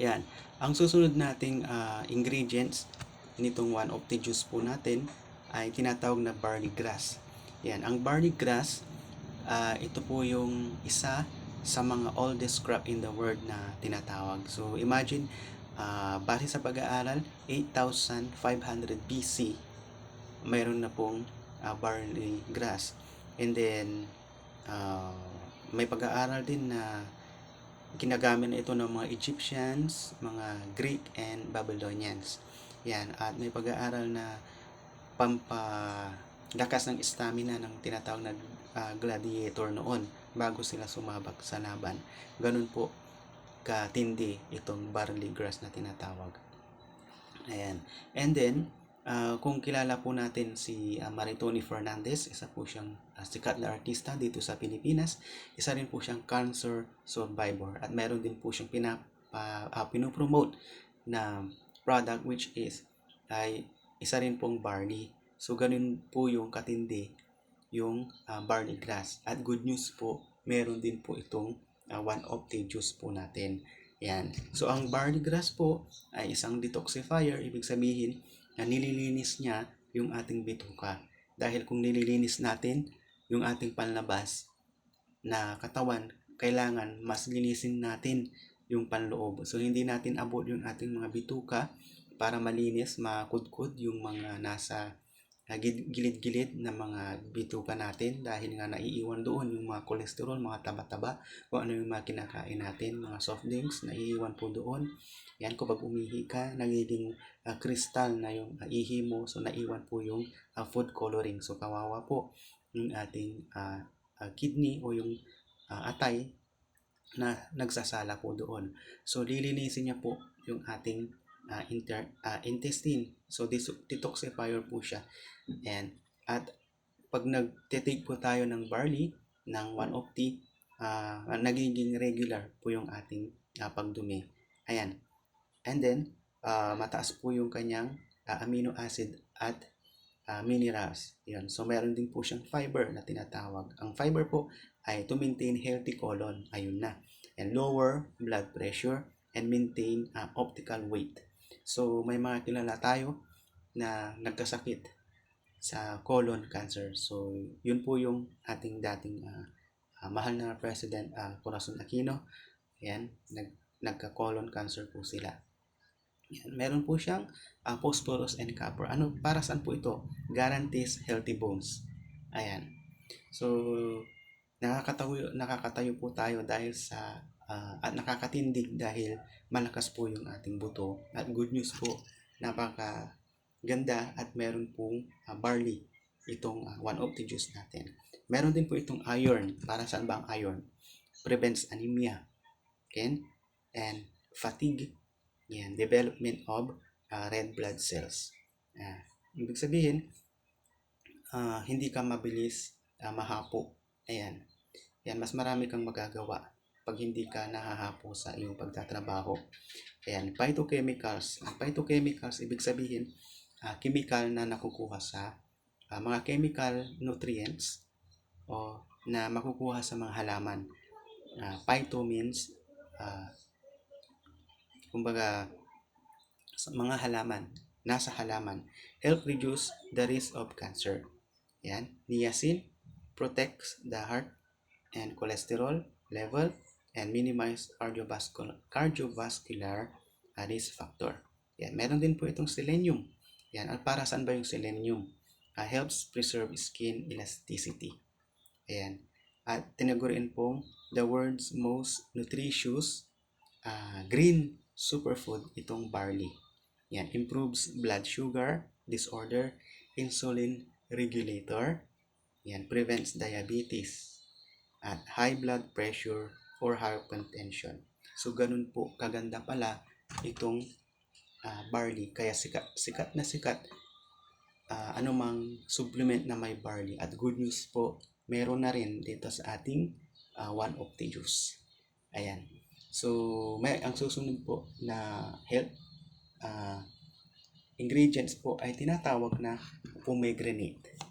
Yan. Ang susunod nating ah, ingredients nitong one of the juice po natin ay tinatawag na barley grass. Yan. Ang barley grass, ah, ito po yung isa sa mga oldest crop in the world na tinatawag. So imagine, ah, base sa pag-aaral, 8,500 BC, mayroon na pong ah, barley grass. And then, ah, may pag-aaral din na ginagamit na ito ng mga Egyptians, mga Greek, and Babylonians. Yan. At may pag-aaral na pampalakas ng stamina ng tinatawag na ah, gladiator noon bago sila sumabak sa laban. Ganun po katindi itong barley grass na tinatawag. Ayan. And then, ah, kung kilala po natin si ah, Maritoni Fernandez, isa po siyang ah, sikat na artista dito sa Pilipinas. Isa rin po siyang cancer survivor at meron din po siyang pinap, ah, ah, pinopromote na product which is ay isa rin pong barley. So, ganun po yung katindi yung ah, barley grass. At good news po, meron din po itong ah, one of the juice po natin. Yan. So, ang barley grass po ay isang detoxifier. Ibig sabihin, na nililinis niya yung ating bituka. Dahil kung nililinis natin yung ating panlabas na katawan, kailangan mas linisin natin yung panloob. So, hindi natin abot yung ating mga bituka para malinis, makudkod yung mga nasa gid- gilid-gilid na mga bituka natin dahil nga naiiwan doon yung mga kolesterol, mga taba-taba, kung ano yung mga kinakain natin, mga soft drinks, naiiwan po doon. Yan, kapag umihi ka, nagiging ah, kristal na yung ah, ihi mo, so naiwan po yung ah, food coloring. So, kawawa po yung ating ah, ah, kidney o yung ah, atay na nagsasala po doon. So, lilinisin niya po yung ating ah, inter, ah, intestine. So, detoxifier po siya. And, at pag nagtitake po tayo ng barley, ng one of the, ah, nagiging regular po yung ating ah, pagdumi. Ayan. And then, ah, mataas po yung kanyang ah, amino acid at ah, minerals. Yan. So, meron din po siyang fiber na tinatawag. Ang fiber po ay to maintain healthy colon. Ayun na. And lower blood pressure and maintain ah, optical weight. So, may mga kilala tayo na nagkasakit sa colon cancer. So, yun po yung ating dating ah, ah, mahal na President ah, Corazon Aquino. Ayan, nag, nagka-colon cancer po sila. Yan. Meron po siyang ah, phosphorus and copper. Ano, para saan po ito? Guarantees healthy bones. Ayan. So, nakakatayo, nakakatayo po tayo dahil sa ah, at nakakatindig dahil malakas po yung ating buto. At good news po, napaka ganda at meron pong ah, barley itong ah, one of the juice natin. Meron din po itong iron. Para saan ba ang iron? Prevents anemia. Okay? And fatigue. Yan. Development of ah, red blood cells. Ah, ibig sabihin, ah, hindi ka mabilis ah, mahapo. Ayan. Yan, mas marami kang magagawa pag hindi ka nahahapo sa iyong pagtatrabaho. Ayan, phytochemicals. Ang phytochemicals, ibig sabihin, ah, chemical na nakukuha sa ah, mga chemical nutrients o na makukuha sa mga halaman. Ah, phyto means ah, kumbaga sa mga halaman, nasa halaman, help reduce the risk of cancer. Yan. Niacin protects the heart and cholesterol level and minimize cardiovascular, cardiovascular uh, risk factor. Yan. Meron din po itong selenium. Yan. At para saan ba yung selenium? Uh, helps preserve skin elasticity. Ayan. At tinaguriin pong the world's most nutritious uh, green superfood itong barley. Yan, improves blood sugar disorder, insulin regulator, yan, prevents diabetes, at high blood pressure or hypertension. So, ganun po, kaganda pala itong ah, barley. Kaya sikat, sikat na sikat ah, anumang supplement na may barley. At good news po, meron na rin dito sa ating ah, one of the juice. Ayan. So, may ang susunod po na health ah, ingredients po ay tinatawag na pomegranate.